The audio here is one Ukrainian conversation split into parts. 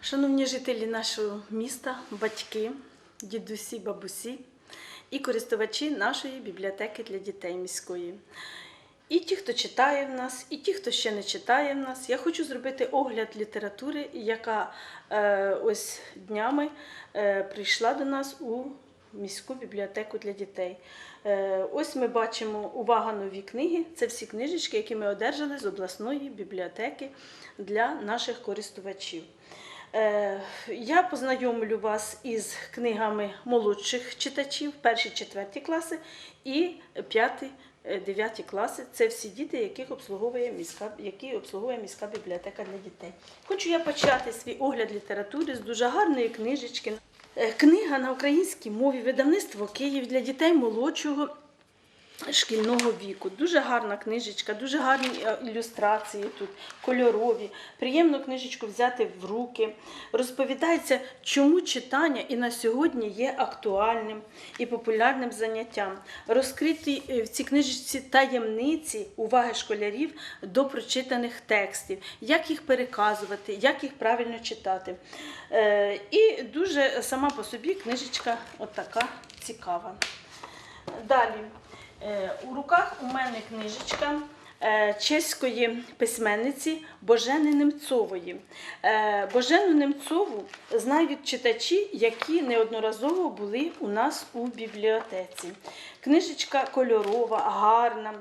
Шановні жителі нашого міста, батьки, дідусі, бабусі і користувачі нашої бібліотеки для дітей міської. І ті, хто читає в нас, і ті, хто ще не читає в нас, я хочу зробити огляд літератури, яка е, ось днями е, прийшла до нас у міську бібліотеку для дітей. Е, ось ми бачимо увага нові книги. Це всі книжечки, які ми одержали з обласної бібліотеки для наших користувачів. Е, Я познайомлю вас із книгами молодших читачів, перші, четверті класи і п'яті, е, дев'яті класи. Це всі діти, яких обслуговує міська, які обслуговує міська бібліотека для дітей. Хочу я почати свій огляд літератури з дуже гарної книжечки. Е, Книга на українській мові, видавництво Київ для дітей молодшого шкільного віку. Дуже гарна книжечка, дуже гарні е, ілюстрації тут, кольорові. Приємно книжечку взяти в руки. Розповідається, чому читання і на сьогодні є актуальним і популярним заняттям. Розкриті е, в цій книжечці таємниці уваги школярів до прочитаних текстів, як їх переказувати, як їх правильно читати. Е, І дуже сама по собі книжечка от така цікава. Далі. Е, У руках у мене книжечка е, чеської письменниці Божени Немцової. Е, Божену Немцову знають читачі, які неодноразово були у нас у бібліотеці. Книжечка кольорова, гарна.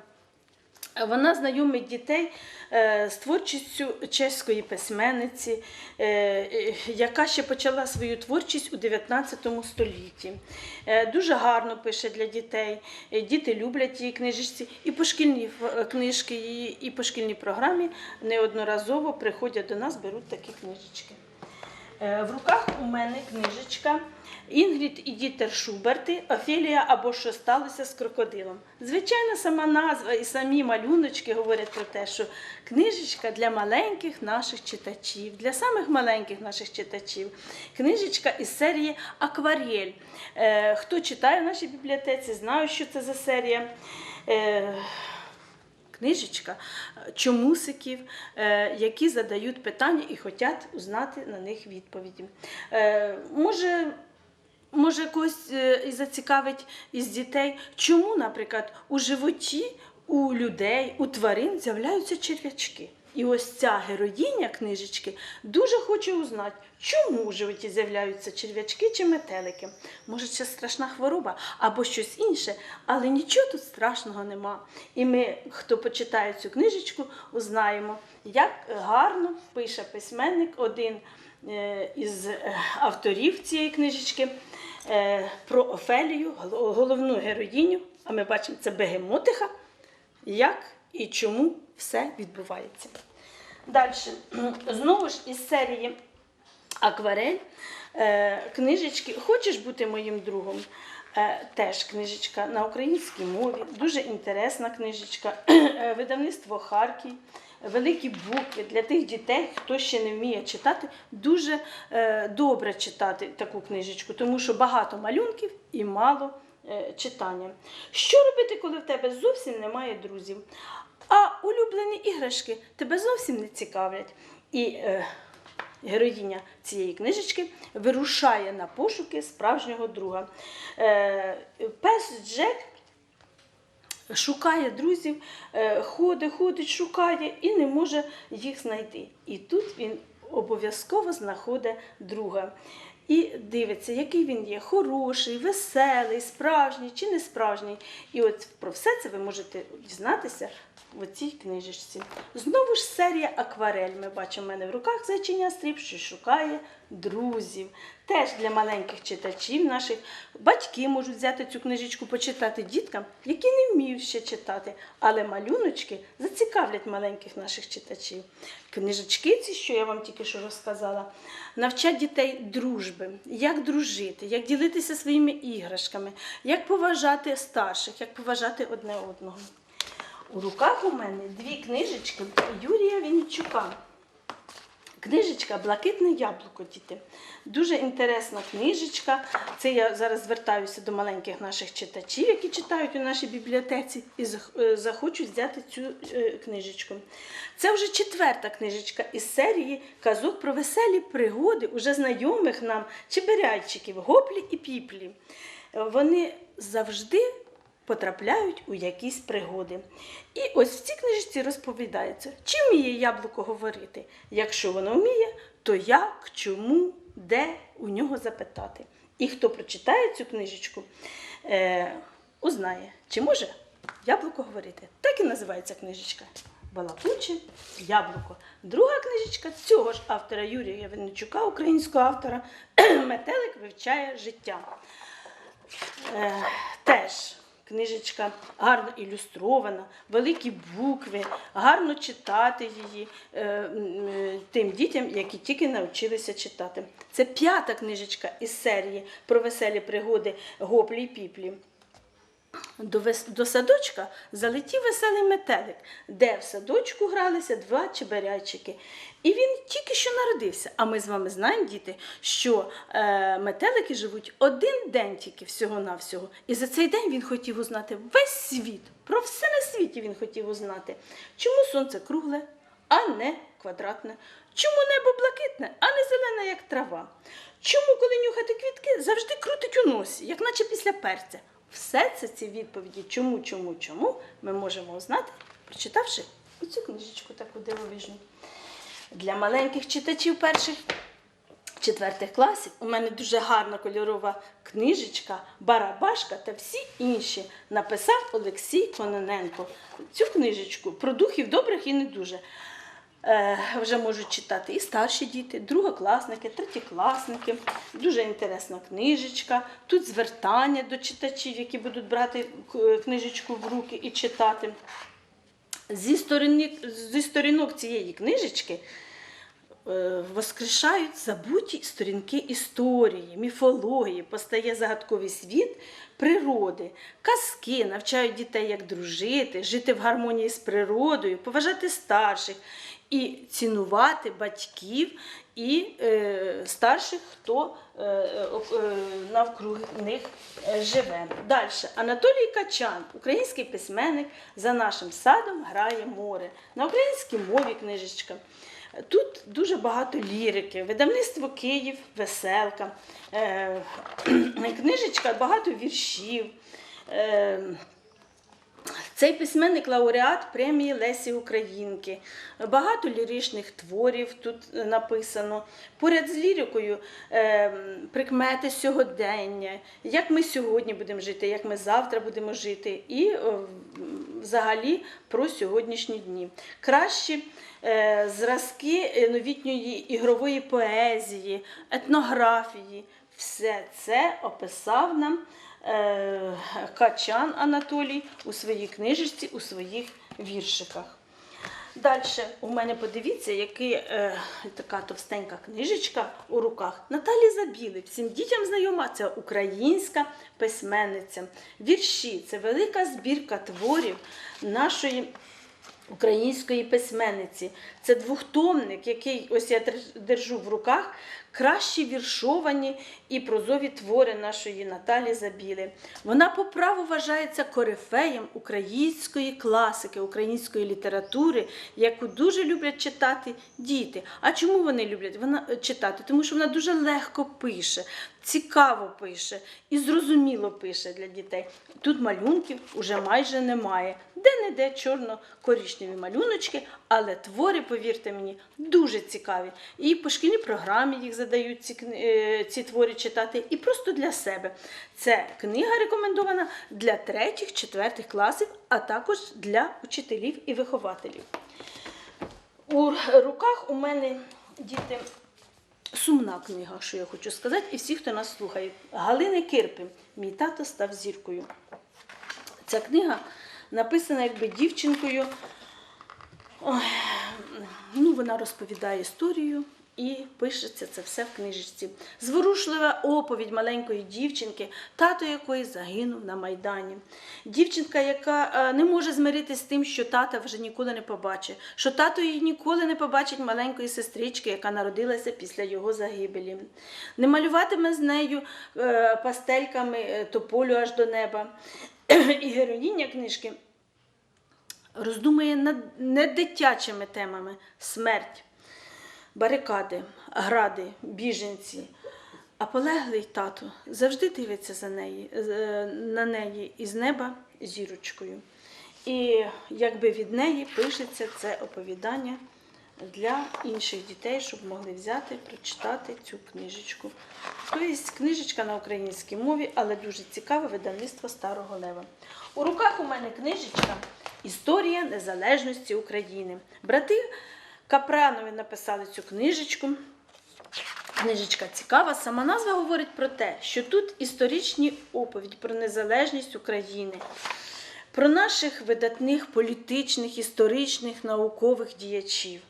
Вона знайомить дітей з творчістю чеської письменниці, е, е, яка ще почала свою творчість у 19 столітті. Е, Дуже гарно пише для дітей. Е, Діти люблять її книжечці. І по шкільні е, книжки її, і по шкільній програмі неодноразово приходять до нас, беруть такі книжечки. Е, В руках у мене книжечка Інгрід і Дітер Шуберти Офелія або що сталося з крокодилом. Звичайно, сама назва і самі малюночки говорять про те, що книжечка для маленьких наших читачів, для самих маленьких наших читачів. Книжечка із серії Акварель. Е, Хто читає в нашій бібліотеці, знає, що це за серія. Книжечка е, чомусиків, е, які задають питання і хочуть узнати на них відповіді. Е, Може, може когось зацікавить із дітей, чому, наприклад, у животі у людей, у тварин з'являються черв'ячки. І ось ця героїня книжечки дуже хоче узнати, чому у животі з'являються черв'ячки чи метелики. Може, це страшна хвороба або щось інше, але нічого тут страшного нема. І ми, хто почитає цю книжечку, узнаємо, як гарно пише письменник, один е, із е, авторів цієї книжечки е, про Офелію, головну героїню. А ми бачимо, це бегемотиха, як і чому все відбувається. Далі, знову ж із серії Акварель, е, книжечки Хочеш бути моїм другом? Е, Теж книжечка на українській мові, дуже інтересна книжечка, Е, видавництво Харків, великі букви для тих дітей, хто ще не вміє читати, дуже добре читати таку книжечку, тому що багато малюнків і мало читання. Що робити, коли в тебе зовсім немає друзів? А улюблені іграшки тебе зовсім не цікавлять. І е, героїня цієї книжечки вирушає на пошуки справжнього друга. Е, пес Джек шукає друзів, е, ходить, ходить, шукає і не може їх знайти. І тут він обов'язково знаходить друга. І дивиться, який він є хороший, веселий, справжній чи не справжній. І от про все це ви можете дізнатися в цій книжечці. Знову ж серія Акварель. Ми бачимо в мене в руках зайчиня стріп, що шукає друзів. Теж для маленьких читачів наших батьки можуть взяти цю книжечку, почитати діткам, які не вміють ще читати, але малюночки зацікавлять маленьких наших читачів. Книжечки ці, що я вам тільки що розказала, навчать дітей дружби, як дружити, як ділитися своїми іграшками, як поважати старших, як поважати одне одного. У руках у мене дві книжечки Юрія Вінничука. Книжечка Блакитне яблуко, діти. Дуже інтересна книжечка. Це я зараз звертаюся до маленьких наших читачів, які читають у нашій бібліотеці і е, захочуть взяти цю е, книжечку. Це вже четверта книжечка із серії казок про веселі пригоди, уже знайомих нам чеберяйчиків, гоплі і піплі. Е, Вони завжди потрапляють у якісь пригоди. І ось в цій книжці розповідається, чи вміє яблуко говорити. Якщо воно вміє, то як, чому, де у нього запитати. І хто прочитає цю книжечку, е, узнає, чи може яблуко говорити. Так і називається книжечка. Балакуче яблуко. Друга книжечка цього ж автора Юрія Винничука, українського автора, Метелик вивчає життя. Е, теж книжечка гарно ілюстрована, великі букви, гарно читати її е, е, тим дітям, які тільки навчилися читати. Це п'ята книжечка із серії про веселі пригоди Гоплі і Піплі. До, до садочка залетів веселий метелик, де в садочку гралися два чеберячики. І він тільки що народився. А ми з вами знаємо, діти, що е, метелики живуть один день тільки всього-навсього. І за цей день він хотів узнати весь світ. Про все на світі він хотів узнати. Чому сонце кругле, а не квадратне? Чому небо блакитне, а не зелене, як трава? Чому, коли нюхати квітки, завжди крутить у носі, як наче після перця? Все це ці відповіді, чому, чому, чому, ми можемо узнати, прочитавши оцю книжечку таку дивовижну. Для маленьких читачів перших четвертих класів у мене дуже гарна кольорова книжечка, Барабашка та всі інші написав Олексій Кононенко. Цю книжечку про духів добрих і не дуже. Е, вже можуть читати і старші діти, другокласники, третєкласники. Дуже інтересна книжечка. Тут звертання до читачів, які будуть брати книжечку в руки і читати. Зі, сторони, зі сторінок цієї книжечки е, воскрешають забуті сторінки історії, міфології, постає загадковий світ природи, казки навчають дітей, як дружити, жити в гармонії з природою, поважати старших і цінувати батьків і е, старших, хто е, е, е, них е, живе. Далі. Анатолій Качан, український письменник, за нашим садом грає море. На українській мові книжечка. Тут дуже багато лірики, видавництво Київ, веселка, е, книжечка, багато віршів. Е, цей письменник лауреат премії Лесі Українки. Багато ліричних творів тут е, написано. Поряд з лірикою е, прикмети сьогодення, як ми сьогодні будемо жити, як ми завтра будемо жити, і е, взагалі про сьогоднішні дні. Кращі е, зразки е, новітньої ігрової поезії, етнографії. Все це описав нам Качан Анатолій у своїй книжечці, у своїх віршиках. Далі у мене подивіться, яка е, така товстенька книжечка у руках. Наталі Забіли. Всім дітям знайома це українська письменниця. Вірші це велика збірка творів нашої української письменниці. Це двохтомник, який ось я держу в руках. Кращі віршовані і прозові твори нашої Наталі Забіли. Вона по праву вважається корифеєм української класики, української літератури, яку дуже люблять читати діти. А чому вони люблять вона е, читати? Тому що вона дуже легко пише, цікаво пише і зрозуміло пише для дітей. Тут малюнків уже майже немає. Де-не-де чорно-коричневі малюночки, але твори, повірте мені, дуже цікаві. І по шкільній програмі їх задають ці, е, ці твори читати, і просто для себе. Це книга рекомендована для третіх, четвертих класів, а також для учителів і вихователів. У руках у мене діти сумна книга, що я хочу сказати, і всі, хто нас слухає. Галини Кирпи. Мій тато став зіркою. Ця книга написана якби дівчинкою. Ой, вона розповідає історію і пишеться це все в книжечці. Зворушлива оповідь маленької дівчинки, тато якої загинув на Майдані. Дівчинка, яка е, не може змиритися з тим, що тата вже ніколи не побачить, що тато її ніколи не побачить маленької сестрички, яка народилася після його загибелі. Не малюватиме з нею е, пастельками е, тополю аж до неба. І героїня книжки роздумує над недитячими темами смерть, барикади, гради, біженці. А полеглий тато завжди дивиться за неї, е, на неї із неба зірочкою. І якби від неї пишеться це оповідання для інших дітей, щоб могли взяти, прочитати цю книжечку. Тобто книжечка на українській мові, але дуже цікаве видавництво Старого Лева. У руках у мене книжечка Історія незалежності України. Брати Капранові написали цю книжечку. Книжечка цікава. Сама назва говорить про те, що тут історичні оповіді про незалежність України, про наших видатних політичних, історичних, наукових діячів,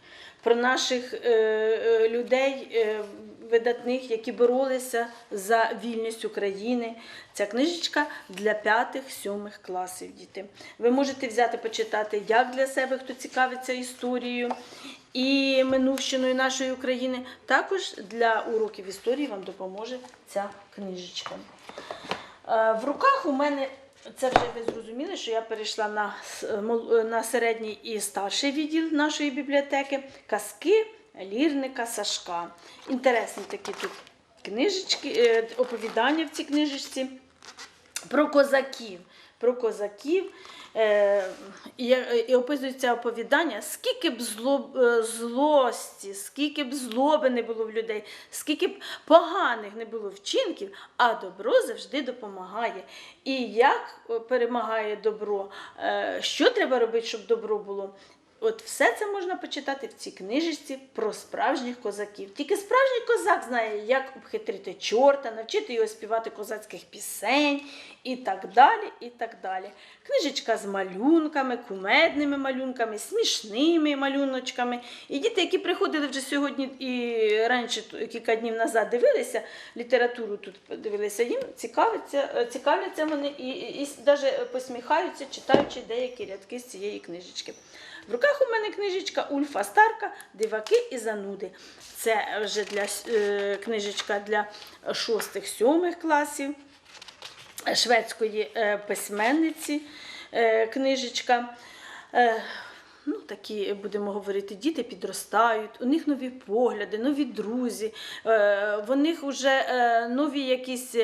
про наших е, е, людей е, видатних, які боролися за вільність України. Ця книжечка для п'ятих-сьомих класів діти. Ви можете взяти почитати як для себе, хто цікавиться історією і минувщиною нашої України. Також для уроків історії вам допоможе ця книжечка. Е, В руках у мене це вже ви зрозуміли, що я перейшла на, на середній і старший відділ нашої бібліотеки казки лірника Сашка. Інтересні такі тут книжечки, е, оповідання в цій книжечці про козаків. Про козаків. Е, і, і описується оповідання, скільки б зло, е, злості, скільки б злоби не було в людей, скільки б поганих не було вчинків, а добро завжди допомагає. І як е, перемагає добро, е, що треба робити, щоб добро було. От все це можна почитати в цій книжечці про справжніх козаків. Тільки справжній козак знає, як обхитрити чорта, навчити його співати козацьких пісень і так далі. і так далі. Книжечка з малюнками, кумедними малюнками, смішними малюночками. І діти, які приходили вже сьогодні і раніше кілька днів назад дивилися, літературу тут дивилися, їм цікавиться, е, цікавляться вони і, і, і навіть посміхаються, читаючи деякі рядки з цієї книжечки. В руках у мене книжечка Ульфа Старка, Диваки і зануди. Це вже для е, книжечка для шостих-сьомих класів шведської е, письменниці е, книжечка. Е, Ну, такі, будемо говорити, діти підростають, у них нові погляди, нові друзі, е, в них вже е, нові якісь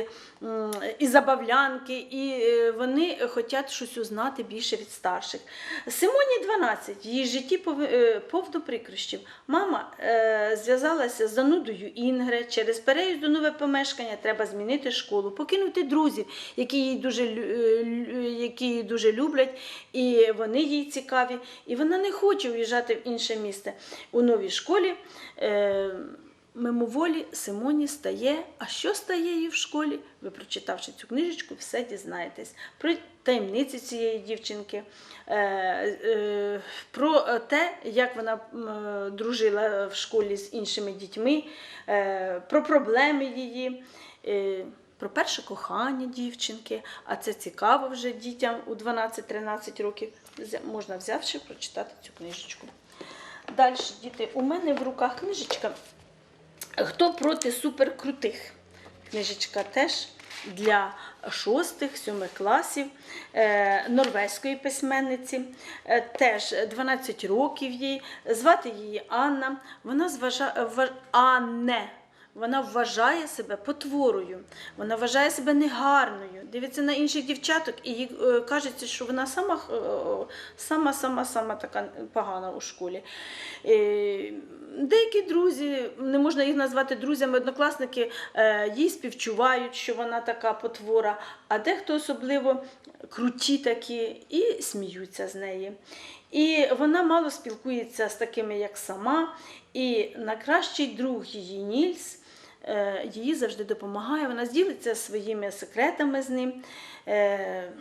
і забавлянки, і е, вони хочуть щось узнати більше від старших. Симоні 12, її житті е, повно прикрощів. Мама е, зв'язалася з занудою Інгри. Через переїзд до нове помешкання треба змінити школу, покинути друзів, які її дуже, які її дуже люблять, і вони їй цікаві. І вона не хоче уїжджати в інше місце. У новій школі мимоволі Симоні стає. А що стає їй в школі? Ви, прочитавши цю книжечку, все дізнаєтесь. Про таємниці цієї дівчинки, е, е, про те, як вона дружила в школі з іншими дітьми, е, про проблеми її. Про перше кохання дівчинки, а це цікаво вже дітям у 12-13 років. Можна взявши прочитати цю книжечку. Далі, діти, у мене в руках книжечка Хто проти суперкрутих? Книжечка теж для шостих, сьомих класів е, норвезької письменниці, е, теж 12 років їй. Звати її Анна. Вона зважа... Анне. Вона вважає себе потворою, вона вважає себе негарною, дивиться на інших дівчаток і їй е, кажеться, що вона сама, е, сама, сама, сама така погана у школі. Е, Деякі друзі, не можна їх назвати друзями, однокласники їй співчувають, що вона така потвора, а дехто особливо круті такі і сміються з неї. І вона мало спілкується з такими, як сама, і найкращий друг її Нільс їй завжди допомагає. Вона зділиться своїми секретами з ним. Е,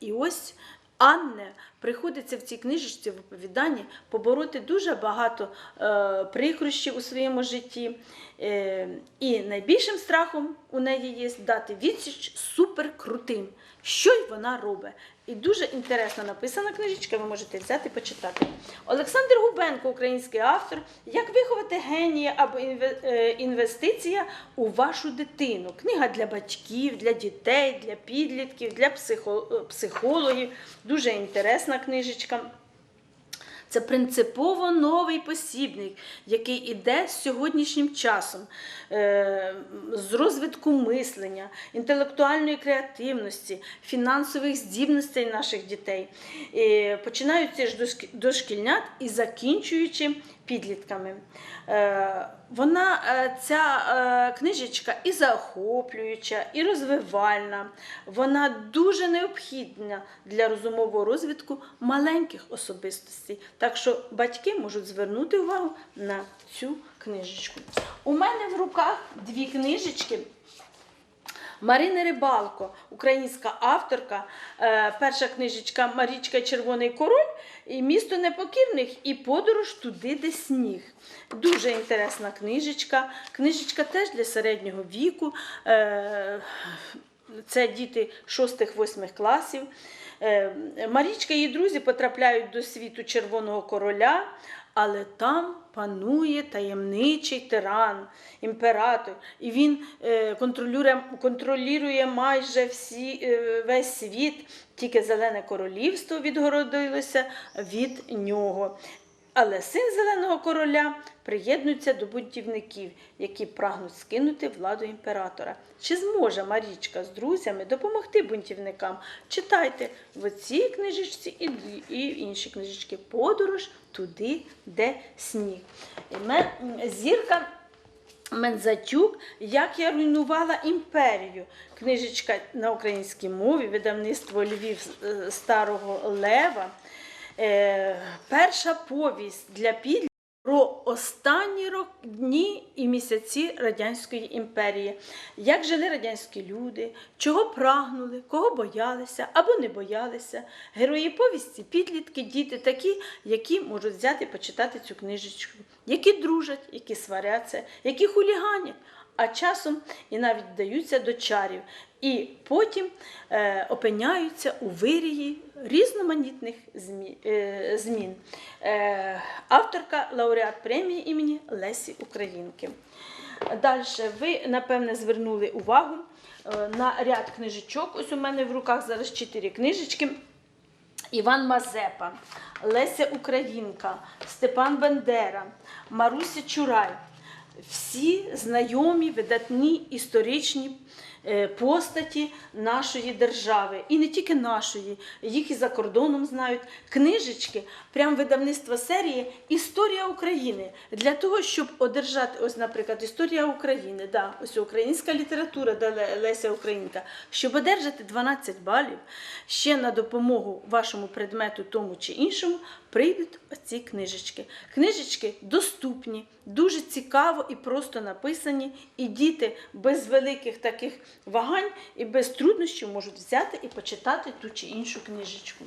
І ось Анне приходиться в цій книжечці в оповіданні побороти дуже багато е, прикрощів у своєму житті. Е, і найбільшим страхом у неї є дати відсіч суперкрутим. Що й вона робить? І дуже інтересно написана книжечка, ви можете взяти почитати. Олександр Губенко, український автор, як виховати генія або е, інвестиція у вашу дитину. Книга для батьків, для дітей, для підлітків, для психо- психологів. Дуже інтересна книжечка. Це принципово новий посібник, який іде з сьогоднішнім часом, е, з розвитку мислення, інтелектуальної креативності, фінансових здібностей наших дітей, І починаючи дошк- дошкільнят і закінчуючи підлітками. Е, Вона, е, ця е, книжечка і захоплююча, і розвивальна. Вона дуже необхідна для розумового розвитку маленьких особистостей. Так що батьки можуть звернути увагу на цю книжечку. У мене в руках дві книжечки. Марина Рибалко, українська авторка. Е, Перша книжечка Марічка Червоний король і місто непокірних і подорож туди, де сніг. Дуже інтересна книжечка. Книжечка теж для середнього віку. Е, Це діти 6-8 класів. Е, Марічка і її друзі потрапляють до світу Червоного короля, але там панує таємничий тиран, імператор, і він е, контролює, контролює майже всі, е, весь світ, тільки Зелене королівство відгородилося від нього. Але син Зеленого короля приєднується до бунтівників, які прагнуть скинути владу імператора. Чи зможе Марічка з друзями допомогти бунтівникам? Читайте в цій книжечці і, інші книжечки Подорож туди, де сніг. Зірка Мензатюк, як я руйнувала імперію. Книжечка на українській мові, видавництво Львів е, Старого Лева. Е, перша повість для підлітків про останні рок- дні і місяці Радянської імперії. Як жили радянські люди, чого прагнули, кого боялися або не боялися. Герої повісті, підлітки, діти такі, які можуть взяти почитати цю книжечку, які дружать, які сваряться, які хуліганять а часом і навіть вдаються до чарів, і потім е, опиняються у вирії різноманітних змі, е, змін. Е, авторка лауреат премії імені Лесі Українки. Далі ви, напевне, звернули увагу е, на ряд книжечок. Ось у мене в руках зараз чотири книжечки. Іван Мазепа, Леся Українка, Степан Бендера, Маруся Чурай. Всі знайомі, видатні історичні е, постаті нашої держави. І не тільки нашої, їх і за кордоном знають. Книжечки, прям видавництво серії Історія України. Для того, щоб одержати, ось, наприклад, Історія України, да, ось українська література, Леся Українка, щоб одержати 12 балів, ще на допомогу вашому предмету тому чи іншому, прийдуть оці книжечки. Книжечки доступні, дуже цікаво і просто написані, і діти без великих таких вагань і без труднощів можуть взяти і почитати ту чи іншу книжечку.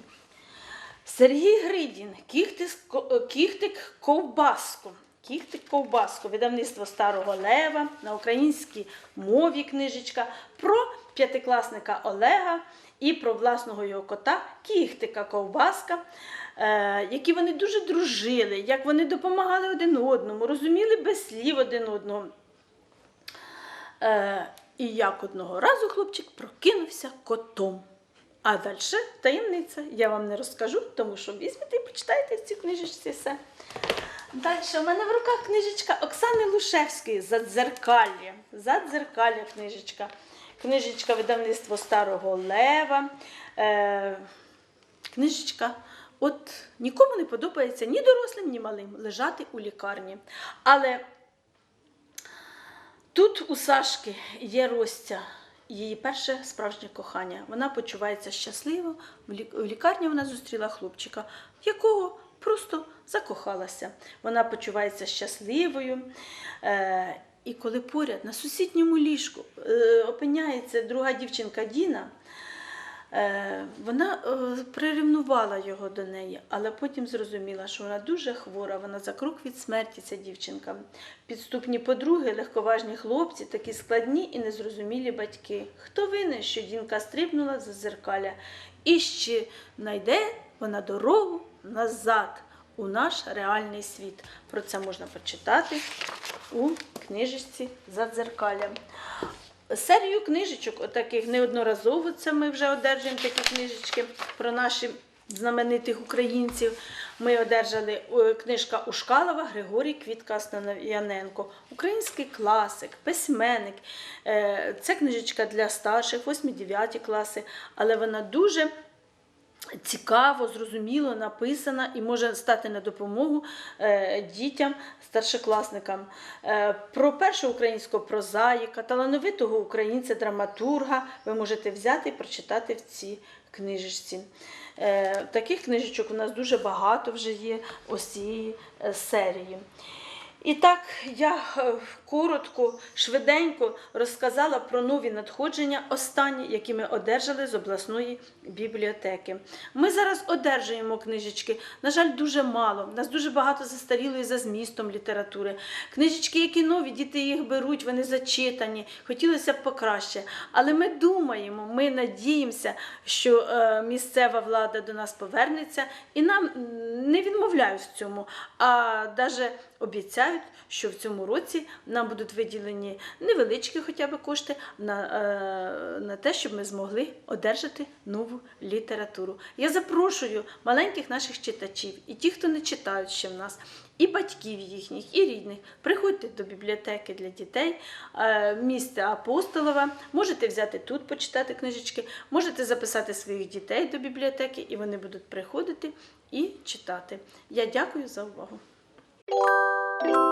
Сергій Гридін, Кіхтик, Кіхтик Ковбаско. Кіхтик Ковбаско, видавництво Старого Лева на українській мові книжечка про п'ятикласника Олега і про власного його кота Кіхтика Ковбаска, е, які вони дуже дружили, як вони допомагали один одному, розуміли без слів один одного. Е, і як одного разу хлопчик прокинувся котом. А далі таємниця. Я вам не розкажу, тому що візьмете і почитайте в цій книжечці все. Далі у мене в руках книжечка Оксани Лушевської Задзеркалля. Задзеркалля книжечка. Книжечка видавництво Старого Лева. Е, книжечка. От нікому не подобається ні дорослим, ні малим лежати у лікарні. Але Тут у Сашки є Ростя, її перше справжнє кохання. Вона почувається щасливо. В лікарні вона зустріла хлопчика, якого просто закохалася. Вона почувається щасливою. І коли поряд на сусідньому ліжку е, опиняється друга дівчинка Діна, Е, Вона е, прирівнувала його до неї, але потім зрозуміла, що вона дуже хвора, вона за крок від смерті, ця дівчинка. Підступні подруги, легковажні хлопці, такі складні і незрозумілі батьки. Хто винен, що жінка стрибнула за зеркаля і ще знайде вона дорогу назад у наш реальний світ. Про це можна почитати у книжечці «Задзеркалля». Серію книжечок, отаких неодноразово це ми вже одержуємо такі книжечки про наших знаменитих українців. Ми одержали е, книжка Ушкалова Григорій Квітка Основ'яненко, український класик, письменник. Е, Це книжечка для старших, 8-9 класи, але вона дуже цікаво, зрозуміло написана і може стати на допомогу е, дітям, старшокласникам. Е, про першого українського прозаїка, талановитого українця, драматурга ви можете взяти і прочитати в цій книжечці. Е, таких книжечок у нас дуже багато вже є ось цієї серії. І так я е, коротко, швиденько розказала про нові надходження, останні, які ми одержали з обласної бібліотеки. Ми зараз одержуємо книжечки. На жаль, дуже мало. У нас дуже багато застарілої за змістом літератури. Книжечки, які нові, діти їх беруть, вони зачитані. Хотілося б покраще. Але ми думаємо, ми надіємося, що е, місцева влада до нас повернеться і нам не відмовляють в цьому, а навіть обіцяють, що в цьому році нам будуть виділені невеличкі хоча б кошти на, е, на те, щоб ми змогли одержати нову літературу. Я запрошую маленьких наших читачів і ті, хто не читають ще в нас, і батьків їхніх, і рідних. Приходьте до бібліотеки для дітей е, міста Апостолова. Можете взяти тут, почитати книжечки, можете записати своїх дітей до бібліотеки, і вони будуть приходити і читати. Я дякую за увагу. Thank you.